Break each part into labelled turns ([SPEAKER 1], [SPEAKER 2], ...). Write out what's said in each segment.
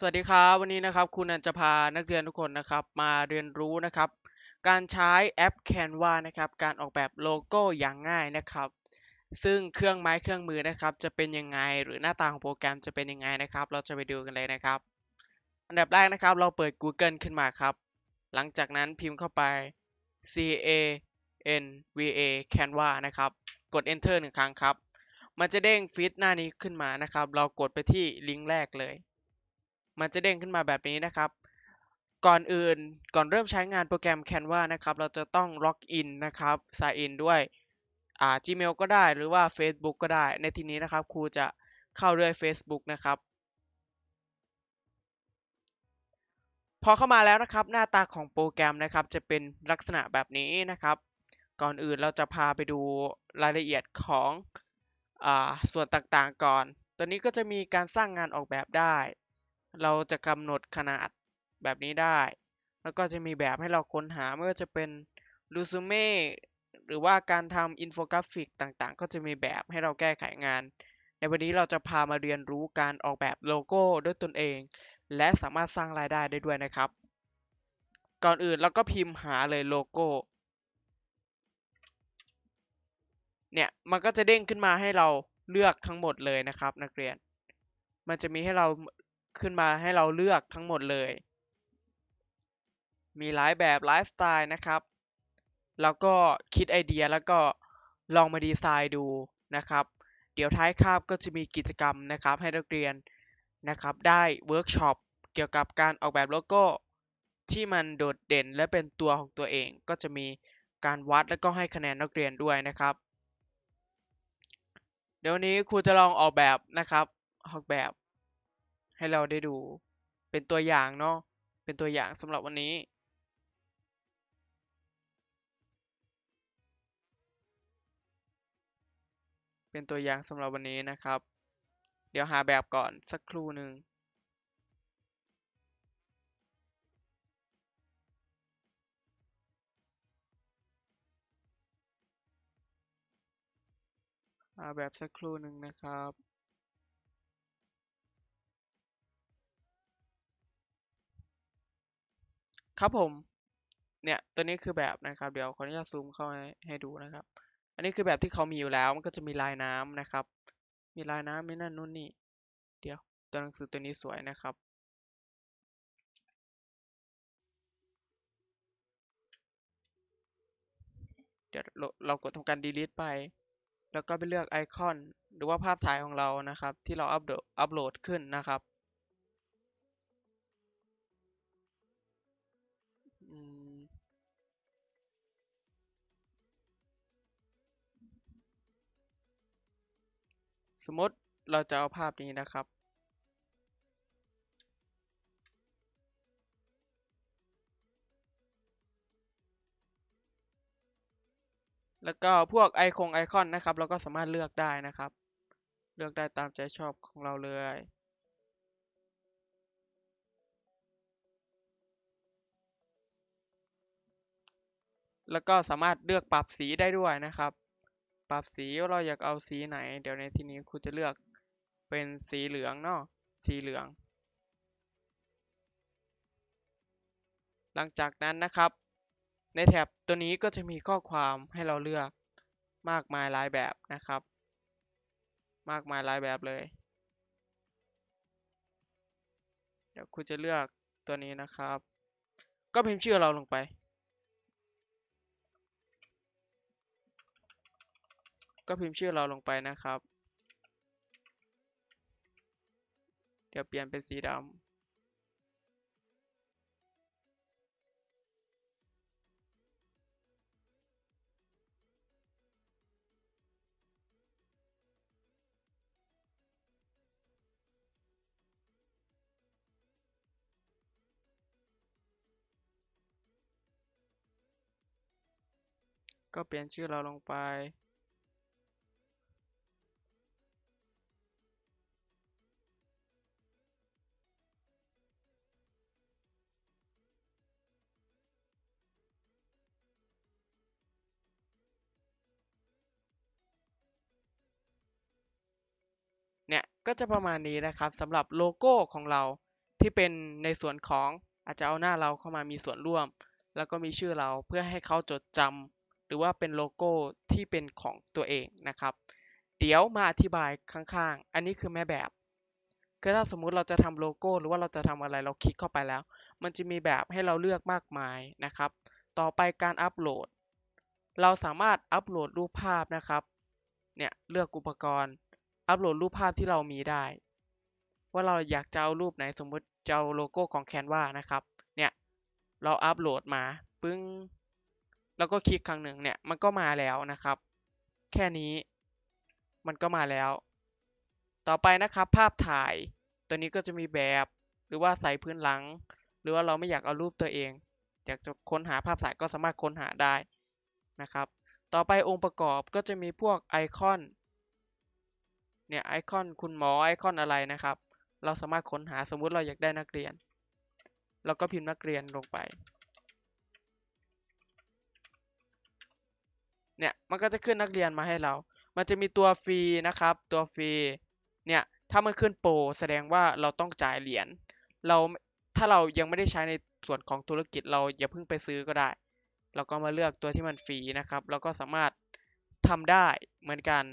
[SPEAKER 1] สวัสดีครับวันนี้นะครับคุณอัญจะพานักเรียนทุกคนนะครับมาเรียนรู้นะครับ การใช้แอป Canva นะครับการออกแบบโลโก้อย่างง่ายนะครับ ซึ่งเครื่องไม้เครื่องมือนะครับ จะเป็นยังไงหรือหน้าตาของโปรแกรมจะเป็นยังไงนะครับ เราจะไปดูกันเลยนะครับ อันดับแรกนะครับ เราเปิด Google ขึ้นมาครับ หลังจากนั้นพิมพ์เข้าไป C A N V A Canva นะครับ กด Enter หนึ่งครั้งครับ มันจะเด้งฟีดหน้านี้ขึ้นมานะครับ เรากดไปที่ลิงก์แรกเลย มันจะเด้งขึ้นมาแบบนี้นะครับ ก่อนอื่นก่อนเริ่มใช้งานโปรแกรม Canva นะครับ เราจะต้องล็อกอินนะครับ sign in ด้วยอ่า Gmail ก็ได้หรือว่า Facebook ก็ได้ ในที่นี้นะครับครูจะเข้าด้วย Facebook นะครับ พอเข้ามาแล้วนะครับ หน้าตาของโปรแกรมนะครับ จะเป็นลักษณะแบบนี้นะครับ ก่อนอื่นเราจะพาไปดูรายละเอียดของอาส่วนต่างๆก่อน ตัวนี้ก็จะมีการสร้างงานออกแบบได้ เราจะกำหนดขนาดแบบนี้ได้ แล้วก็จะมีแบบให้เราค้นหาไม่ว่าจะเป็นรูซูเม่หรือว่าการทำอินโฟกราฟิกต่างๆ ก็จะมีแบบให้เราแก้ไขงาน ในวันนี้เราจะพามาเรียนรู้การออกแบบโลโก้ด้วยตนเอง และสามารถสร้างรายได้ได้ด้วยนะครับ ก่อนอื่นเราก็พิมพ์หาเลยโลโก้ เนี่ยมันก็จะเด้งขึ้นมาให้เราเลือกทั้งหมดเลยนะครับ นักเรียน มันจะมีให้เรา ขึ้นมาให้เราเลือกทั้งหมดเลย มีหลายแบบหลายสไตล์นะครับ แล้วก็คิดไอเดียแล้วก็ลองมาดีไซน์ดูนะครับ เดี๋ยวท้ายคาบก็จะมีกิจกรรมนะครับ ให้นักเรียนนะครับ ได้เวิร์กช็อปเกี่ยวกับการออกแบบโลโก้ที่มันโดดเด่นและเป็นตัวของตัวเอง ก็จะมีการวัดแล้วก็ให้คะแนนนักเรียนด้วยนะครับ เดี๋ยวนี้ครูจะลองออกแบบนะครับ ออกแบบ ให้เราได้ดูเป็นตัวอย่างเนาะเป็นตัวอย่างสำหรับวันนี้เป็นตัวอย่างสำหรับวันนี้นะครับ เดี๋ยวหาแบบก่อนสักครู่หนึ่งหาแบบสักครู่หนึ่งนะครับ ครับผม เนี่ยตัวนี้คือแบบนะครับ เดี๋ยวขออนุญาตซูมเข้าให้ให้ดูนะครับ อันนี้คือแบบที่เขามีอยู่แล้วมันก็จะมีลายน้ำนะครับ มีลายน้ำมีนั่นนู่นนี่ เดี๋ยวตัวหนังสือตัวนี้สวยนะครับเดี๋ยวเราเรากดทำการ delete ไป แล้วก็ไปเลือกไอคอน หรือว่าภาพถ่ายของเรานะครับ ที่เราอัปโหลดอัปโหลดขึ้นนะครับ อืมสมมติเราจะเอาภาพนี้นะครับ แล้วก็พวกไอคงไอคอนนะครับ เราก็สามารถเลือกได้นะครับ เลือกได้ตามใจชอบของเราเลย แล้วก็สามารถเลือกปรับสีได้ด้วยนะครับ ปรับสีเราอยากเอาสีไหน เดี๋ยวในที่นี้ครูจะเลือกเป็นสีเหลืองเนาะสีเหลือง หลังจากนั้นนะครับ ในแถบตัวนี้ก็จะมีข้อความให้เราเลือกมากมายหลายแบบนะครับ มากมายหลายแบบเลย เดี๋ยวครูจะเลือกตัวนี้นะครับ ก็พิมพ์ชื่อเราลงไป ก็พิมพ์ชื่อเราลงไปนะครับ เดี๋ยวเปลี่ยนเป็นสีดำก็เปลี่ยนชื่อเราลงไป ก็จะประมาณนี้นะครับสำหรับโลโก้ของเราที่เป็นในส่วนของอาจจะเอาหน้าเราเข้ามามีส่วนร่วม แล้วก็มีชื่อเราเพื่อให้เขาจดจำหรือว่าเป็นโลโก้ที่เป็นของตัวเองนะครับ เดี๋ยวมาอธิบายข้างๆ อันนี้คือแม่แบบคือถ้าสมมุติเราจะทำโลโก้ หรือว่าเราจะทำอะไรเราคลิกเข้าไปแล้ว มันจะมีแบบให้เราเลือกมากมายนะครับ ต่อไปการอัปโหลด เราสามารถอัปโหลดรูปภาพนะครับเนี่ยเลือกอุปกรณ์ อัปโหลดรูปภาพที่เรามีได้ ว่าเราอยากจะเอารูปไหนสมมติจะเอาโลโก้ของ Canva นะครับ เนี่ย เราอัปโหลดมาปึ้ง แล้วก็คลิกครั้งหนึ่งเนี่ย มันก็มาแล้วนะครับ แค่นี้ มันก็มาแล้ว ต่อไปนะครับ ภาพถ่าย ตัวนี้ก็จะมีแบบ หรือว่าใส่พื้นหลัง หรือว่าเราไม่อยากเอารูปตัวเอง อยากจะค้นหาภาพถ่ายก็สามารถค้นหาได้นะครับ ต่อไปองค์ประกอบก็จะมีพวกไอคอน เนี่ยไอคอนคุณหมอไอคอนอะไรนะครับ เราสามารถค้นหาสมมุติเราอยากได้นักเรียน เราก็พิมพ์นักเรียนลงไปเนี่ยมันก็จะขึ้นนักเรียนมาให้เรา มันจะมีตัวฟรีนะครับ ตัวฟรีเนี่ยถ้ามันขึ้นโปรแสดงว่าเราต้องจ่ายเหรียญเราถ้าเรายังไม่ได้ใช้ในส่วนของธุรกิจเราอย่าเพิ่งไปซื้อก็ได้ เราก็มาเลือกตัวที่มันฟรีนะครับ เราก็สามารถทำได้เหมือนกัน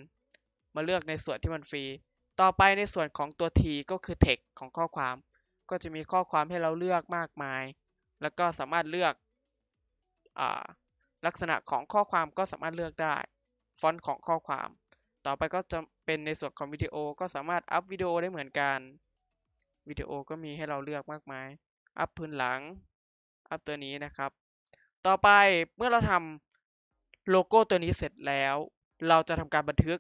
[SPEAKER 1] มาเลือกในส่วนที่มันฟรี ต่อไปในส่วนของตัว T ก็คือ text ของข้อความ ก็จะมีข้อความให้เราเลือกมากมาย แล้วก็สามารถเลือกอลักษณะของข้อความก็สามารถเลือกได้ ฟอนต์ของข้อความ ต่อไปก็จะเป็นในส่วนของวิดีโอ ก็สามารถอัพวิดีโอได้เหมือนกัน วิดีโอก็มีให้เราเลือกมากมาย อัพพื้นหลัง อัพตัวนี้นะครับ ต่อไปเมื่อเราทำโลโก้ตัวนี้เสร็จแล้ว เราจะทำการบันทึก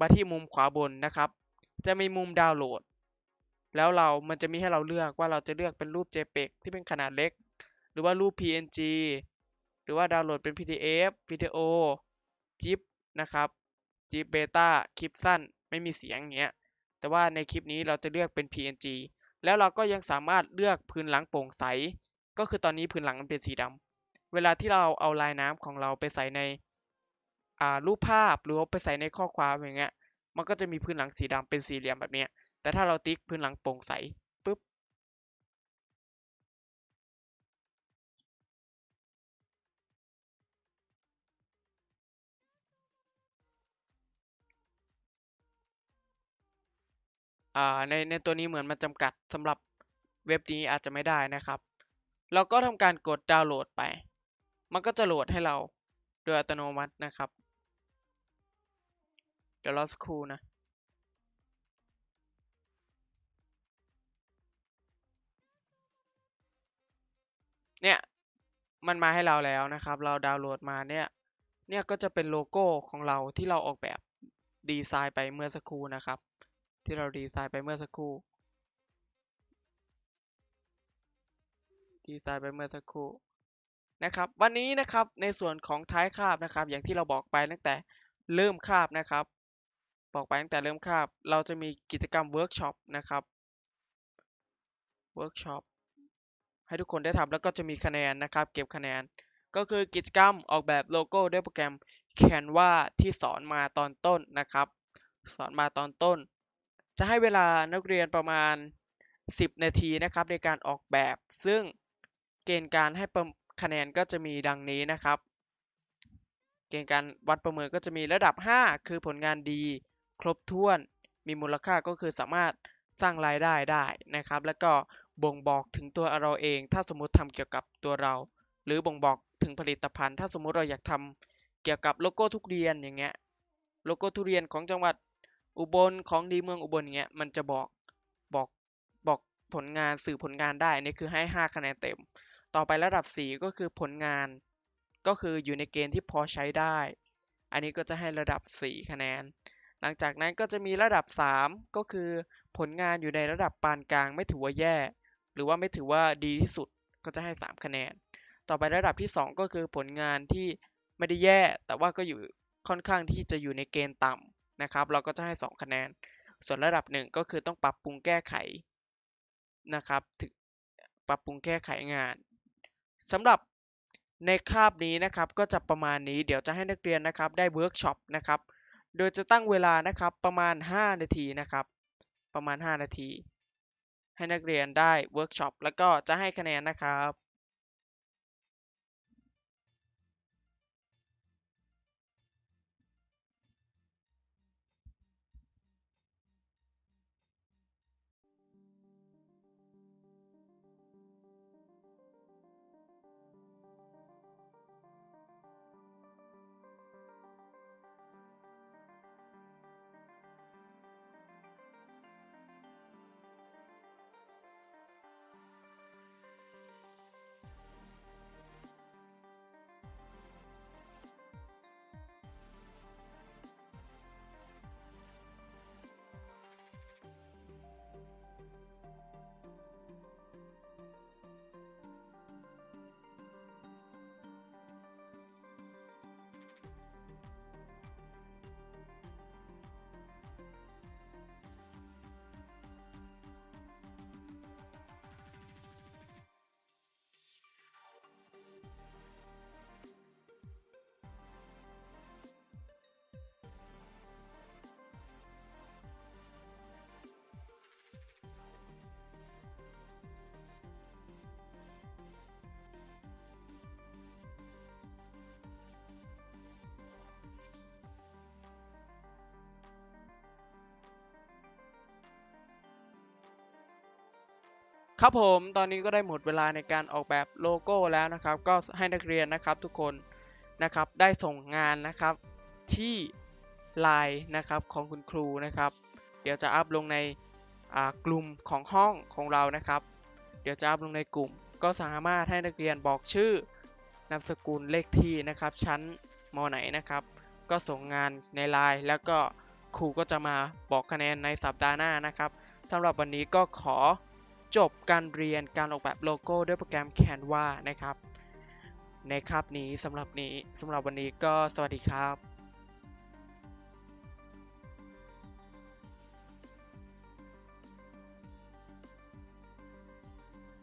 [SPEAKER 1] มาที่มุมขวาบนนะครับ จะมีมุมดาวน์โหลด แล้วเรามันจะมีให้เราเลือกว่าเราจะเลือกเป็นรูป JPEG ที่เป็นขนาดเล็ก หรือว่ารูป PNG หรือว่าดาวน์โหลดเป็น PDF วิดีโอจิปนะครับจิปเบต้าคลิปสั้นไม่มีเสียงเงี้ยแต่ว่าในคลิปนี้เราจะเลือกเป็น PNG แล้วเราก็ยังสามารถเลือกพื้นหลังโปร่งใส ก็คือตอนนี้พื้นหลังมันเป็นสีดำเวลาที่เราเอาลายน้ำของเราไปใส่ใน รูปภาพหรือว่าไปใส่ในข้อความอย่างเงี้ย มันก็จะมีพื้นหลังสีดำเป็นสี่เหลี่ยมแบบเนี้ย แต่ถ้าเราติ๊กพื้นหลังโปร่งใสปุ๊บอ่าในในตัวนี้เหมือนมันจำกัดสำหรับเว็บนี้อาจจะไม่ได้นะครับ เราก็ทำการกดดาวน์โหลดไป มันก็จะโหลดให้เราโดยอัตโนมัตินะครับ เดี๋ยวรอสักครู่นะเนี่ยมันมาให้เราแล้วนะครับ เราดาวน์โหลดมาเนี่ยเนี่ยก็จะเป็นโลโก้ของเราที่เราออกแบบดีไซน์ไปเมื่อสักครู่นะครับ ที่เราดีไซน์ไปเมื่อสักครู่ดีไซน์ไปเมื่อสักครู่นะครับ วันนี้นะครับในส่วนของท้ายคาบนะครับ อย่างที่เราบอกไปตั้งแต่เริ่มคาบนะครับ บอกไปตั้งแต่เริ่มคาบ เราจะมีกิจกรรมเวิร์กช็อปนะครับเวิร์กช็อปให้ทุกคนได้ทำแล้วก็จะมีคะแนนนะครับ เก็บคะแนน ก็คือกิจกรรมออกแบบโลโก้ด้วยโปรแกรม Canva ที่สอนมาตอนต้นนะครับ สอนมาตอนต้น จะให้เวลานักเรียนประมาณ 10 นาทีนะครับ ในการออกแบบ ซึ่งเกณฑ์การให้คะแนนก็จะมีดังนี้นะครับ เกณฑ์การวัดประเมินก็จะมีระดับ 5 คือผลงานดี ครบถ้วนมีมูลค่าก็คือสามารถสร้างรายได้ได้นะครับ แล้วก็บ่งบอกถึงตัวเราเอง ถ้าสมมติทำเกี่ยวกับตัวเรา หรือบ่งบอกถึงผลิตภัณฑ์ ถ้าสมมุติเราอยากทำเกี่ยวกับโลโก้ทุเรียนอย่างเงี้ยโลโก้ทุเรียนของจังหวัดอุบลของดีเมืองอุบลอย่างเงี้ยมันจะบอกบอกบอกผลงานสื่อผลงานได้นี่คือให้ 5 คะแนนเต็ม ต่อไประดับ 4 ก็คือผลงาน ก็คืออยู่ในเกณฑ์ที่พอใช้ได้ อันนี้ก็จะให้ระดับ 4 คะแนน หลังจากนั้นก็จะมีระดับ 3 ก็คือผลงานอยู่ในระดับปานกลางไม่ถือว่าแย่ หรือว่าไม่ถือว่าดีที่สุดก็จะให้ 3 คะแนน ต่อไประดับที่ 2 ก็คือผลงานที่ไม่ได้แย่ แต่ว่าก็อยู่ค่อนข้างที่จะอยู่ในเกณฑ์ต่ำนะครับ เราก็จะให้ 2 คะแนน ส่วนระดับ 1 ก็คือต้องปรับปรุงแก้ไขนะครับถึงปรับปรุงแก้ไขงานสำหรับในคาบนี้นะครับก็จะประมาณนี้เดี๋ยวจะให้นักเรียนนะครับได้เวิร์กช็อปนะครับ โดยจะตั้งเวลานะครับประมาณ 5 นาทีนะครับ ประมาณ 5 นาที ให้นักเรียนได้เวิร์กช็อปแล้วก็จะให้คะแนนนะครับ ครับผมตอนนี้ก็ได้หมดเวลาในการออกแบบโลโก้แล้วนะครับ ก็ให้นักเรียนนะครับทุกคนนะครับได้ส่งงานนะครับที่ไลน์นะครับของคุณครูนะครับ เดี๋ยวจะอัพลงในกลุ่มของห้องของเรานะครับ เดี๋ยวจะอัพลงในกลุ่ม ก็สามารถให้นักเรียนบอกชื่อนามสกุลเลขที่นะครับ ชั้นมไหนนะครับ ก็ส่งงานในไลน์แล้วก็ครูก็จะมาบอกคะแนนในสัปดาห์หน้านะครับสำหรับวันนี้ก็ขอ จบการเรียนการออกแบบโลโก้ด้วยโปรแกรม Canva นะครับ ในคาบนี้สำหรับนี้สำหรับวันนี้ก็สวัสดีครับ